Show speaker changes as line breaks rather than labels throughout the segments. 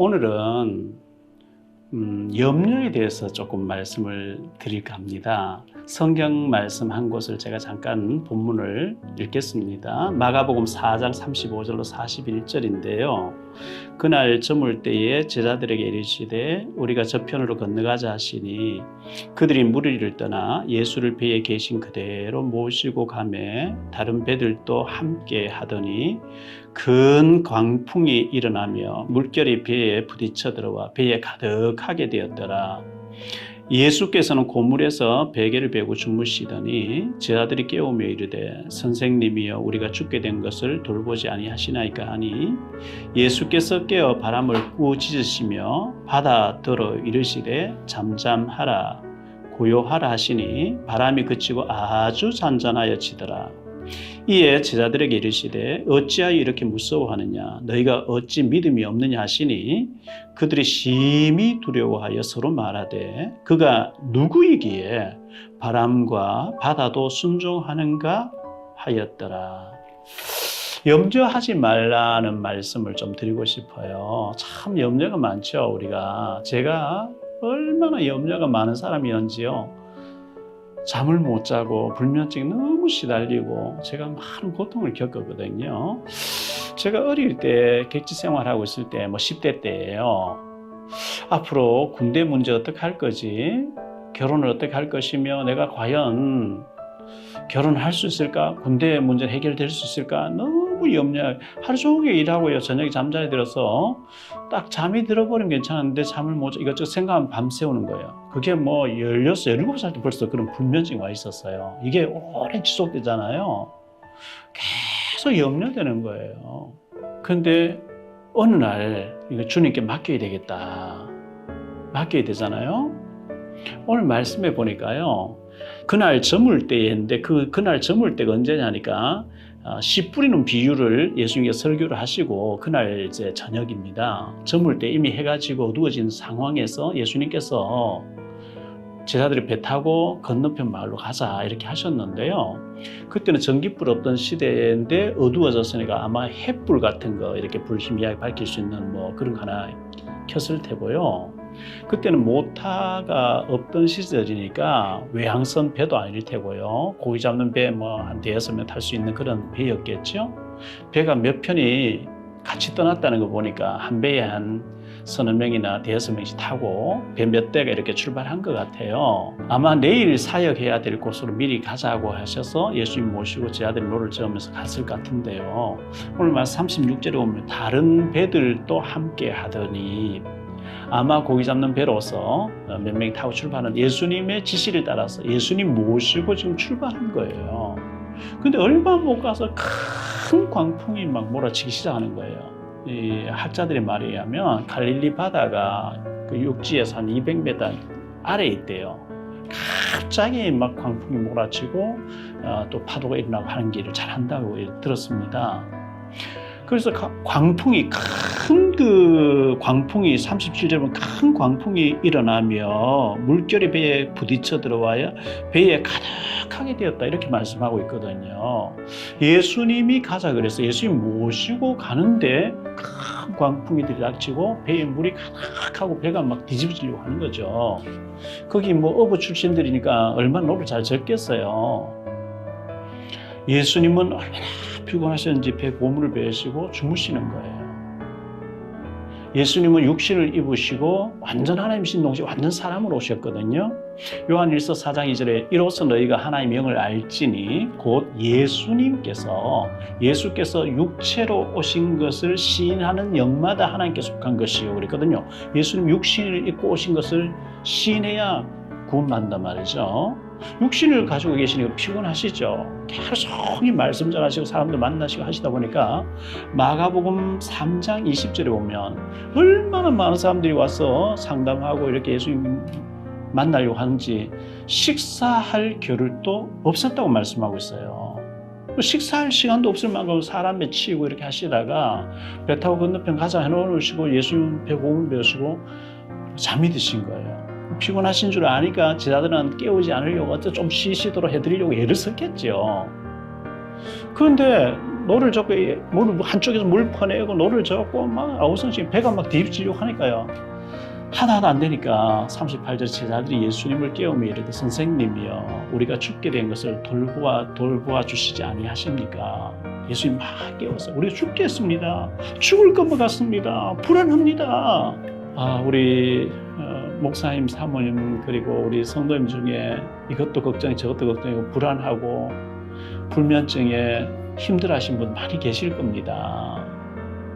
오늘은 음, 염려에 대해서 조금 말씀을 드릴까 합니다. 성경 말씀 한 곳을 제가 잠깐 본문을 읽겠습니다. 마가복음 4장 35절로 41절인데요. 그날 저물 때에 제자들에게 이르시되 우리가 저편으로 건너가자 하시니 그들이 무리를 떠나 예수를 배에 계신 그대로 모시고 가매 다른 배들도 함께 하더니 큰 광풍이 일어나며 물결이 배에 부딪혀 들어와 배에 가득하게 되었더라. 예수께서는 고물에서 베개를 베고 주무시더니 제자들이 깨우며 이르되 선생님이여 우리가 죽게 된 것을 돌보지 아니하시나이까 하니 예수께서 깨어 바람을 꾸짖으시며 바다 들어 이르시되 잠잠하라 고요하라 하시니 바람이 그치고 아주 잔잔하여 지더라 이에 제자들에게 이르시되 어찌하여 이렇게 무서워하느냐 너희가 어찌 믿음이 없느냐 하시니 그들이 심히 두려워하여 서로 말하되 그가 누구이기에 바람과 바다도 순종하는가 하였더라. 염려하지 말라는 말씀을 좀 드리고 싶어요. 참 염려가 많죠, 우리가. 제가 얼마나 염려가 많은 사람이었는지요. 잠을 못 자고 불면증이 너무 시달리고 제가 많은 고통을 겪었거든요. 제가 어릴 때 객지 생활하고 있을 때 뭐 10대 때예요. 앞으로 군대 문제 어떻게 할 거지? 결혼을 어떻게 할 것이며 내가 과연 결혼할 수 있을까? 군대 문제 해결될 수 있을까? 너무 염려. 하루 종일 일하고요. 저녁에 잠자리 들어서 딱 잠이 들어버리면 괜찮은데 잠을 못 자. 이것저것 생각하면 밤새우는 거예요. 그게 뭐 16, 17살 때 벌써 그런 불면증이 와 있었어요. 이게 오래 지속되잖아요. 계속 염려되는 거예요. 근데 어느 날 이거 주님께 맡겨야 되겠다. 맡겨야 되잖아요. 오늘 말씀해 보니까요. 그날 저물 때인데 그 그날 저물 때가 언제냐니까 어, 씨 뿌리는 비유를 예수님께서 설교를 하시고 그날 이제 저녁입니다. 저물 때 이미 해가 지고 어두워진 상황에서 예수님께서 제자들이 배 타고 건너편 마을로 가자 이렇게 하셨는데요. 그때는 전기불 없던 시대인데 어두워졌으니까 아마 햇불 같은 거 이렇게 불심이하게 밝힐 수 있는 뭐 그런 거 하나 켰을 테고요. 그때는 모타가 없던 시절이니까 외항선 배도 아닐 테고요. 고기 잡는 배 뭐 한 대여섯 명 탈 수 있는 그런 배였겠죠. 배가 몇 편이 같이 떠났다는 거 보니까 한 배에 한 서너 명이나 대여섯 명씩 타고 배 몇 대가 이렇게 출발한 것 같아요. 아마 내일 사역해야 될 곳으로 미리 가자고 하셔서 예수님 모시고 제 아들이 노를 저으면서 갔을 것 같은데요. 오늘 말씀 36절에 보면 다른 배들도 함께 하더니 아마 고기 잡는 배로서 몇 명이 타고 출발하는 예수님의 지시를 따라서 예수님 모시고 지금 출발한 거예요. 근데 얼마 못 가서 큰 광풍이 막 몰아치기 시작하는 거예요. 이 학자들의 말에 의하면 갈릴리 바다가 그 육지에서 한 200m 아래에 있대요. 갑자기 막 광풍이 몰아치고 어, 또 파도가 일어나고 하는 길을 잘 한다고 들었습니다. 그래서 가- 광풍이 큰 그 광풍이 37절 보면 큰 광풍이 일어나며 물결이 배에 부딪혀 들어와야 배에 가득하게 되었다 이렇게 말씀하고 있거든요. 예수님이 가자 그래서 예수님 모시고 가는데 큰 광풍이 들이닥치고 배에 물이 가득하고 배가 막 뒤집어지려고 하는 거죠. 거기 뭐 어부 출신들이니까 얼마나 노를 잘 졌겠어요. 예수님은 얼마나 피곤하셨는지 배 고물을 베시고 주무시는 거예요. 예수님은 육신을 입으시고 완전 하나님이신 동시에 완전 사람으로 오셨거든요. 요한 1서 4장 2절에 이로써 너희가 하나님의 영을 알지니 곧 예수님께서 예수께서 육체로 오신 것을 시인하는 영마다 하나님께 속한 것이요 그랬거든요. 예수님 육신을 입고 오신 것을 시인해야 구원받는단 말이죠. 육신을 가지고 계시니까 피곤하시죠. 계속 이 말씀 전하시고 사람들 만나시고 하시다 보니까 마가복음 3장 20절에 보면 얼마나 많은 사람들이 와서 상담하고 이렇게 예수님 만나려고 하는지 식사할 겨를도 없었다고 말씀하고 있어요. 식사할 시간도 없을 만큼 사람에 치이고 이렇게 하시다가 배 타고 건너편 가자 해놓으시고 예수님 배고픔을 배우시고 잠이 드신 거예요. 피곤하신 줄 아니까 제자들은 깨우지 않으려고 어째 좀 쉬시도록 해드리려고 애를 썼겠죠. 그런데 노를 젓고 물 한쪽에서 물 퍼내고 노를 젓고 막 아우성씩 배가 막 뒤집지고 하니까요. 하다 안 되니까 38절 제자들이 예수님을 깨우며 이르되 선생님이여 우리가 죽게 된 것을 돌보아 돌보아 주시지 아니하십니까? 예수님 막 깨워서 우리가 죽겠습니다. 죽을 것만 같습니다. 불안합니다. 아 우리 어, 목사님 사모님 그리고 우리 성도님 중에 이것도 걱정이 저것도 걱정이고 불안하고 불면증에 힘들어하신 분 많이 계실 겁니다.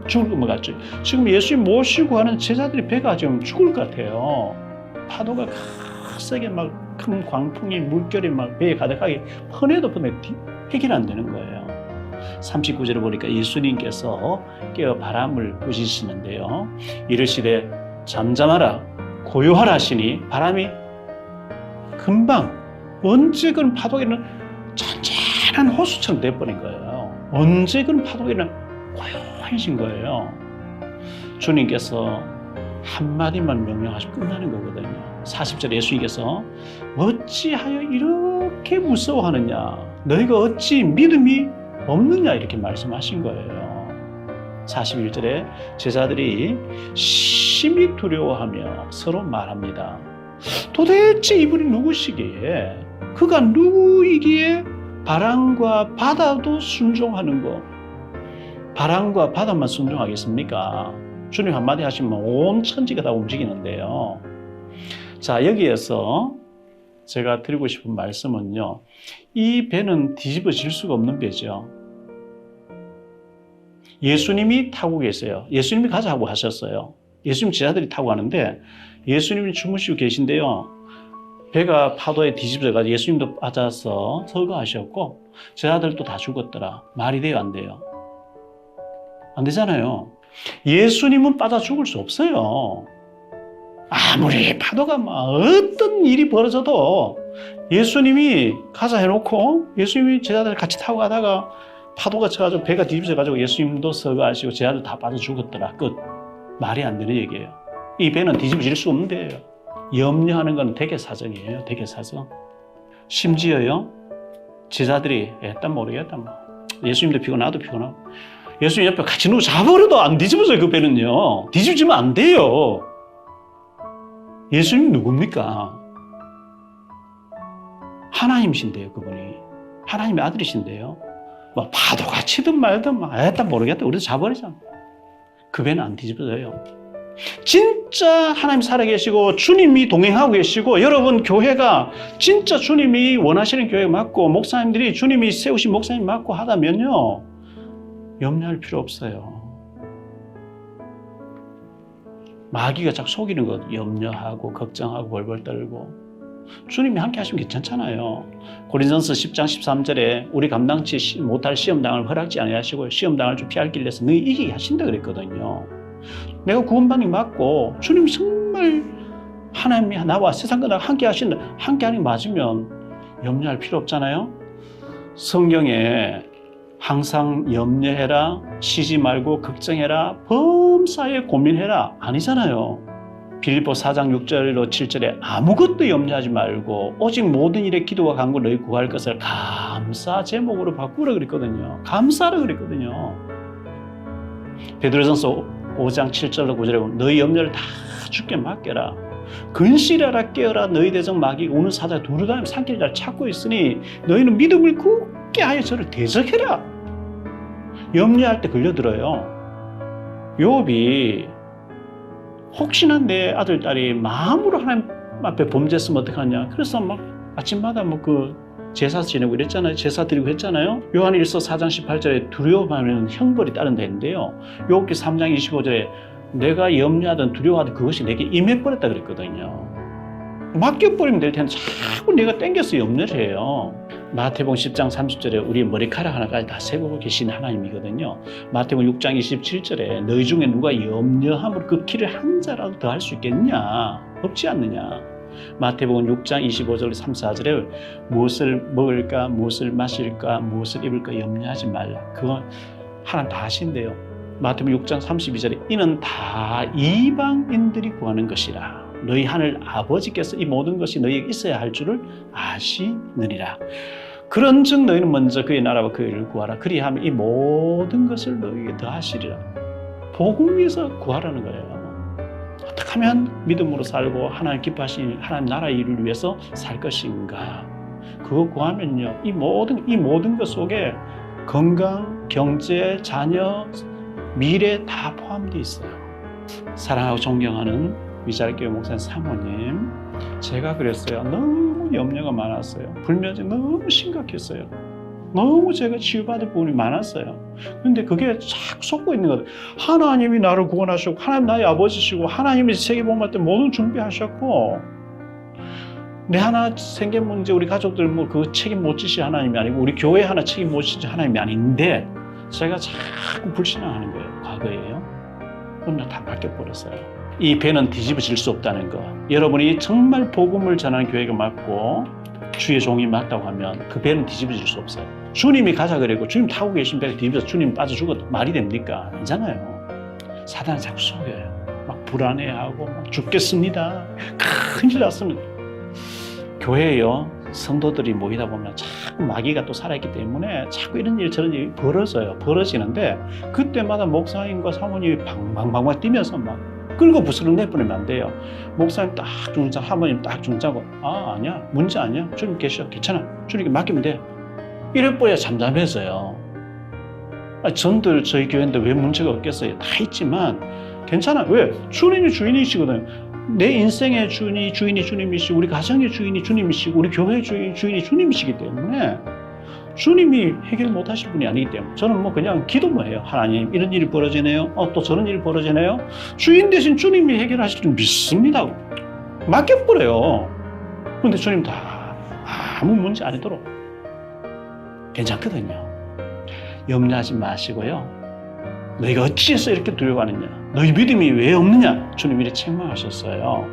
죽을 것만 같죠. 지금 예수님 모시고 하는 제자들이 배가 지금 죽을 것 같아요. 파도가 세게 막 큰 광풍이 물결이 막 배에 가득하게 퍼내도 퍼내 해결 안 되는 거예요. 39절에 보니까 예수님께서 깨어 바람을 부시시는데요. 이르시되 잠잠하라 고요하라 하시니 바람이 금방 언제 그런 파도에는 잔잔한 호수처럼 돼버린 거예요. 언제 그런 파도에는 고요해진 거예요. 주님께서 한마디만 명령하시고 끝나는 거거든요. 40절 예수님께서 어찌하여 이렇게 무서워하느냐 너희가 어찌 믿음이 없느냐 이렇게 말씀하신 거예요. 41절에 제자들이 심히 두려워하며 서로 말합니다. 도대체 이분이 누구시기에 그가 누구이기에 바람과 바다도 순종하는 거 바람과 바다만 순종하겠습니까? 주님 한마디 하시면 온 천지가 다 움직이는데요. 자, 여기에서 제가 드리고 싶은 말씀은요. 이 배는 뒤집어질 수가 없는 배죠. 예수님이 타고 계세요. 예수님이 가자고 하셨어요. 예수님 제자들이 타고 가는데 예수님이 주무시고 계신데요. 배가 파도에 뒤집어져가지고 예수님도 빠져서 설거하셨고 제자들도 다 죽었더라. 말이 돼요, 안 돼요? 안 되잖아요. 예수님은 빠져 죽을 수 없어요. 아무리 파도가 막 어떤 일이 벌어져도 예수님이 가자 해놓고 예수님이 제자들 같이 타고 가다가 파도가 쳐가지고 배가 뒤집어져가지고 예수님도 서가하시고 제자들 다 빠져 죽었더라. 끝. 말이 안 되는 얘기예요. 이 배는 뒤집어질 수 없는 데예요. 염려하는 건 대개 사정이에요. 대개 사정. 심지어요. 제자들이 일단 모르겠다. 뭐. 예수님도 피곤하고 나도 피곤하고. 예수님 옆에 같이 누워 자버려도 안 뒤집어져요. 그 배는요. 뒤집지면 안 돼요. 예수님 누굽니까? 하나님이신데요. 그분이. 하나님의 아들이신데요. 뭐 파도가 치든 말든 막 일단 모르겠다. 우리도 자버리자. 그 배는 안 뒤집어져요. 진짜 하나님 살아계시고 주님이 동행하고 계시고 여러분 교회가 진짜 주님이 원하시는 교회 맞고 목사님들이 주님이 세우신 목사님 맞고 하다면요 염려할 필요 없어요. 마귀가 자꾸 속이는 것 염려하고 걱정하고 벌벌 떨고 주님이 함께 하시면 괜찮잖아요. 고린전서 10장 13절에 우리 감당치 못할 시험당을 허락지 아니하시고 시험당을 좀 피할 길 내서 너희 이기게 하신다 그랬거든요. 내가 구원받는 게 맞고 주님 정말 하나님이 나와 세상 끝나 함께 하신다. 함께 하는 게 맞으면 염려할 필요 없잖아요. 성경에 항상 염려해라, 쉬지 말고 걱정해라, 범사에 고민해라 아니잖아요. 빌립보 4장 6절로 7절에 아무것도 염려하지 말고 오직 모든 일에 기도와 간구 너희 구할 것을 감사 제목으로 바꾸라 그랬거든요. 감사라 그랬거든요. 베드로전서 5장 7절로 9절에 보면 너희 염려를 다 죽게 맡겨라. 근실하라 깨어라 너희 대적 마귀 오는 사자 두루다니며 산길 잘 찾고 있으니 너희는 믿음을 굳게 하여 저를 대적해라. 염려할 때 걸려들어요. 요업이 혹시나 내 아들 딸이 마음으로 하나님 앞에 범죄했으면 어떡하냐. 그래서 막 아침마다 뭐 그 제사 지내고 이랬잖아요. 제사 드리고 했잖아요. 요한일서 4장 18절에 두려워하면 형벌이 따른다 했는데요. 요기 3장 25절에 내가 염려하던 두려워하던 그것이 내게 임해버렸다 그랬거든요. 맡겨버리면 될 텐데 자꾸 내가 땡겨서 염려를 해요. 마태복음 10장 30절에 우리 머리카락 하나까지 다 세고 계신 하나님이거든요. 마태복음 6장 27절에 너희 중에 누가 염려함으로 그 키를 한 자라도 더 할 수 있겠냐? 없지 않느냐? 마태복음 6장 25절 3, 4절에 무엇을 먹을까, 무엇을 마실까, 무엇을 입을까 염려하지 말라. 그건 하나님 다 하신대요. 마태복음 6장 32절에 이는 다 이방인들이 구하는 것이라. 너희 하늘 아버지께서 이 모든 것이 너희에게 있어야 할 줄을 아시느니라. 그런즉 너희는 먼저 그의 나라와 그 일을 구하라. 그리하면 이 모든 것을 너희에게 더하시리라. 복음 위해서 구하라는 거예요. 어떻게 하면 믿음으로 살고 하나님 기뻐하시는 하나님 나라 일을 위해서 살 것인가? 그거 구하면요, 이 모든 이 모든 것 속에 건강, 경제, 자녀, 미래 다 포함되어 있어요. 사랑하고 존경하는 위자교회 목사님 사모님, 제가 그랬어요. 너무 염려가 많았어요. 불면증 너무 심각했어요. 너무 제가 치유받을 부분이 많았어요. 근데 그게 착 솟고 있는 거예요. 하나님이 나를 구원하셨고, 하나님 나의 아버지시고, 하나님이 세계복음할 때 모든 준비하셨고, 내 하나 생긴 문제, 우리 가족들 뭐 그 책임 못 지시 하나님이 아니고, 우리 교회 하나 책임 못 지시 하나님이 아닌데, 제가 자꾸 불신앙하는 거예요. 과거에요. 그럼 다 바뀌어버렸어요. 이 배는 뒤집어질 수 없다는 거. 여러분이 정말 복음을 전하는 교회가 맞고 주의 종이 맞다고 하면 그 배는 뒤집어질 수 없어요. 주님이 가자 그랬고 주님 타고 계신 배가 뒤집어서 주님 빠져 죽어도 말이 됩니까? 아니잖아요. 사단은 자꾸 속여요. 막 불안해하고 막 죽겠습니다. 큰일 났습니다. 교회에요. 성도들이 모이다 보면 자꾸 마귀가 또 살아있기 때문에 자꾸 이런 일 저런 일이 벌어져요. 벌어지는데 그때마다 목사님과 사모님이 방방방방 뛰면서 막 끌고 부스를 내보내면 안 돼요. 목사님 딱 중자, 사모님 딱 중자고 아 아니야 문제 아니야 주님 계셔 괜찮아 주님께 맡기면 돼. 이럴 뻔야 잠잠해서요. 아, 전들 저희 교회인데 왜 문제가 없겠어요? 다 있지만 괜찮아. 왜? 주님이 주인이시거든요. 내 인생의 주인이 주인이 주님이시고 우리 가정의 주인이 주님이시고 우리 교회의 주인 주인이 주님이시기 때문에 주님이 해결 못 하실 분이 아니기 때문에 저는 뭐 그냥 기도만 해요. 하나님 이런 일이 벌어지네요. 어, 또 저런 일이 벌어지네요. 주인 대신 주님이 해결하실 줄 믿습니다. 맡겨버려요. 근데 주님 다 아무 문제 아니도록 괜찮거든요. 염려하지 마시고요. 너희가 어찌해서 이렇게 두려워하느냐? 너희 믿음이 왜 없느냐? 주님 이렇게 책망하셨어요.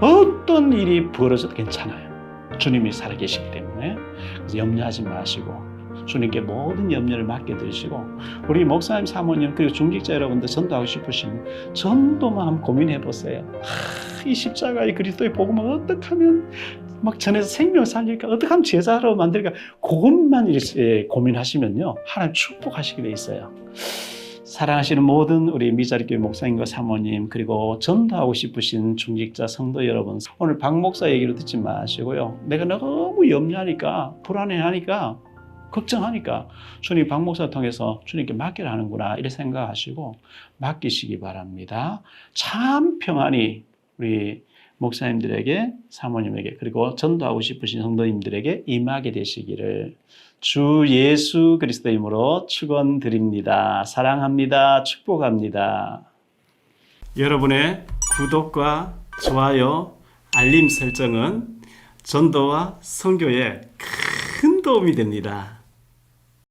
어떤 일이 벌어져도 괜찮아요. 주님이 살아계시기 때문에 그래서 염려하지 마시고 주님께 모든 염려를 맡겨드리시고 우리 목사님 사모님 그리고 중직자 여러분들 전도하고 싶으시면 전도만 한번 고민해 보세요. 하, 이 십자가의 그리스도의 복음을 어떻게 하면 막 전에서 생명 살릴까 어떻게 하면 제자로 만들까? 그것만 이렇게 고민하시면요 하나님 축복하시게 돼 있어요. 사랑하시는 모든 우리 미자리교회 목사님과 사모님 그리고 전도하고 싶으신 중직자 성도 여러분 오늘 박 목사 얘기를 듣지 마시고요. 내가 너무 염려하니까 불안해하니까 걱정하니까 주님 박 목사 통해서 주님께 맡기라 하는구나 이렇게 생각하시고 맡기시기 바랍니다. 참 평안히 우리 목사님들에게 사모님에게 그리고 전도하고 싶으신 성도님들에게 임하게 되시기를 주 예수 그리스도 이름으로 축원드립니다. 사랑합니다. 축복합니다. 여러분의 구독과 좋아요, 알림 설정은 전도와 선교에 큰 도움이 됩니다.